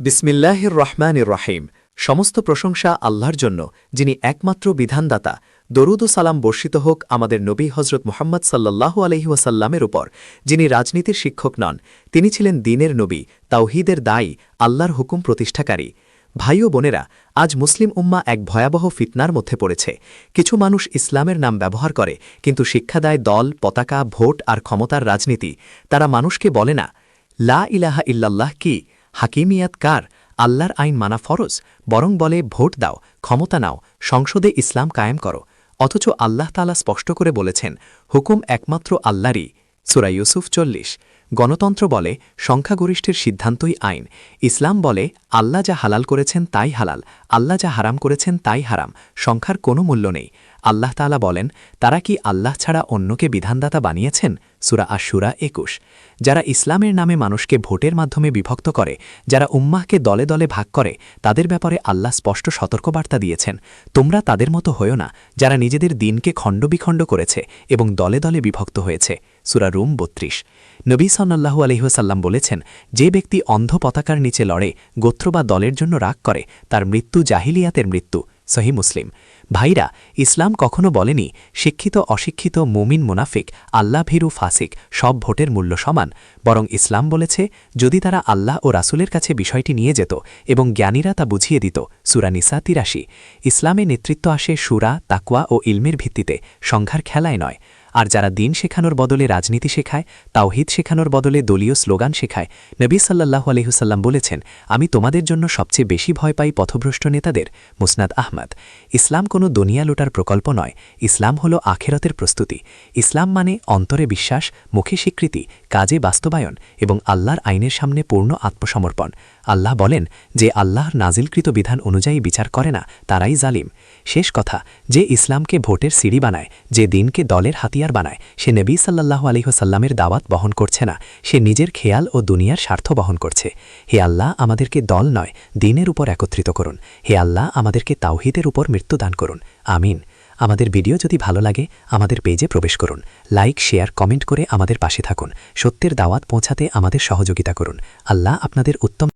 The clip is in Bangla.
বিসমিল্লাহির রহমানির রাহিম। সমস্ত প্রশংসা আল্লাহর জন্য, যিনি একমাত্র বিধানদাতা। দরুদ ও সালাম বর্ষিত হোক আমাদের নবী হজরত মোহাম্মদ সাল্লাল্লাহু আলহি ওয়াসাল্লামের উপর, যিনি রাজনীতির শিক্ষক নন। তিনি ছিলেন দিনের নবী, তাওহিদের দায়ী, আল্লাহর হুকুম প্রতিষ্ঠাকারী। ভাই ও বোনেরা, আজ মুসলিম উম্মা এক ভয়াবহ ফিতনার মধ্যে পড়েছে। কিছু মানুষ ইসলামের নাম ব্যবহার করে, কিন্তু শিক্ষা দেয় দল, পতাকা, ভোট আর ক্ষমতার রাজনীতি। তারা মানুষকে বলে না, লা ইলাহা ইল্লাল্লাহ কি? হাকিমিয়াত কার, আল্লাহর আইন মানা ফরজ, বরং বলে ভোট দাও, ক্ষমতা নাও, সংসদে ইসলাম কায়েম করো। অথচ আল্লাহ তালা স্পষ্ট করে বলেছেন, হুকুম একমাত্র আল্লাহরই। সুরা ইউসুফ চল্লিশ। গণতন্ত্র বলে সংখ্যাগরিষ্ঠের সিদ্ধান্তই আইন। ইসলাম বলে আল্লাহ যা হালাল করেছেন তাই হালাল, আল্লাহ যা হারাম করেছেন তাই হারাম, সংখ্যার কোনো মূল্য নেই। আল্লাহ তালা বলেন, তারা কি আল্লাহ ছাড়া অন্যকে বিধানদাতা বানিয়েছেন? সুরা আশুরা একুশ, যারা ইসলামের নামে মানুষকে ভোটের মাধ্যমে বিভক্ত করে, যারা উম্মাহকে দলে দলে ভাগ করে, তাদের ব্যাপারে আল্লাহ স্পষ্ট সতর্কবার্তা দিয়েছেন। তোমরা তাদের মতো হয়েও না, যারা নিজেদের দিনকে খণ্ডবিখণ্ড করেছে এবং দলে দলে বিভক্ত হয়েছে। সুরা রুম বত্রিশ, নবী সাল্লাহু আলহিহাসাল্লাম বলেছেন, যে ব্যক্তি অন্ধ পতাকার নিচে লড়ে, গোত্র বা দলের জন্য রাগ করে, তার মৃত্যু জাহিলিয়াতের মৃত্যু। সহি মুসলিম। ভাইরা, ইসলাম কখনো বলেনি, শিক্ষিত অশিক্ষিত মুমিন মুনাফিক, আল্লাহ ভীরু ফাসিক, সব ভোটের মূল্য সমান। বরং ইসলাম বলেছে, যদি তারা আল্লাহ ও রাসুলের কাছে বিষয়টি নিয়ে যেত এবং জ্ঞানীরা তা বুঝিয়ে দিত সুরানিসা তিরাশি। ইসলামে নেতৃত্ব আসে সুরা তাকুয়া ও ইলমের ভিত্তিতে সংঘার খেলায় নয়। আর যারা দিন শেখানোর বদলে রাজনীতি শেখায়, তাওহিদ শেখানোর বদলে দলীয় স্লোগান শেখায়, নবী সাল্লাহু আলহিহুসাল্লাম বলেছেন, আমি তোমাদের জন্য সবচেয়ে বেশি ভয় পাই পথভ্রষ্ট নেতাদের, মুসনাদ আহমদ। ইসলাম কোনো দুনিয়া লোটার প্রকল্প নয়, ইসলাম হল আখেরতের প্রস্তুতি। ইসলাম মানে অন্তরে বিশ্বাস, মুখে স্বীকৃতি, কাজে বাস্তবায়ন এবং আল্লাহর আইনের সামনে পূর্ণ আত্মসমর্পণ। আল্লাহ বলেন যে আল্লাহর নাজিলকৃত বিধান অনুযায়ী বিচার করে না, তারাই জালিম। শেষ কথা, যে ইসলামকে ভোটের সিঁড়ি বানায়, যে দিনকে দলের হাতিয়ার বানায়। সে নবী সাল্লাহু আলিহসাল্লামের দাওয়াত বহন করছে না। সে নিজের খেয়াল ও দুনিয়ার স্বার্থ বহন করছে। হে আল্লাহ, আমাদেরকে দল নয়, দিনের উপর একত্রিত করুন। হে আল্লাহ, আমাদেরকে তাওহিদের উপর মৃত্যুদান করুন। আমিন। আমাদের ভিডিও যদি ভালো লাগে, আমাদের পেজে প্রবেশ করুন। লাইক, শেয়ার, কমেন্ট করে আমাদের পাশে থাকুন। সত্যের দাওয়াত পৌঁছাতে আমাদের সহযোগিতা করুন। আল্লাহ আপনাদের উত্তম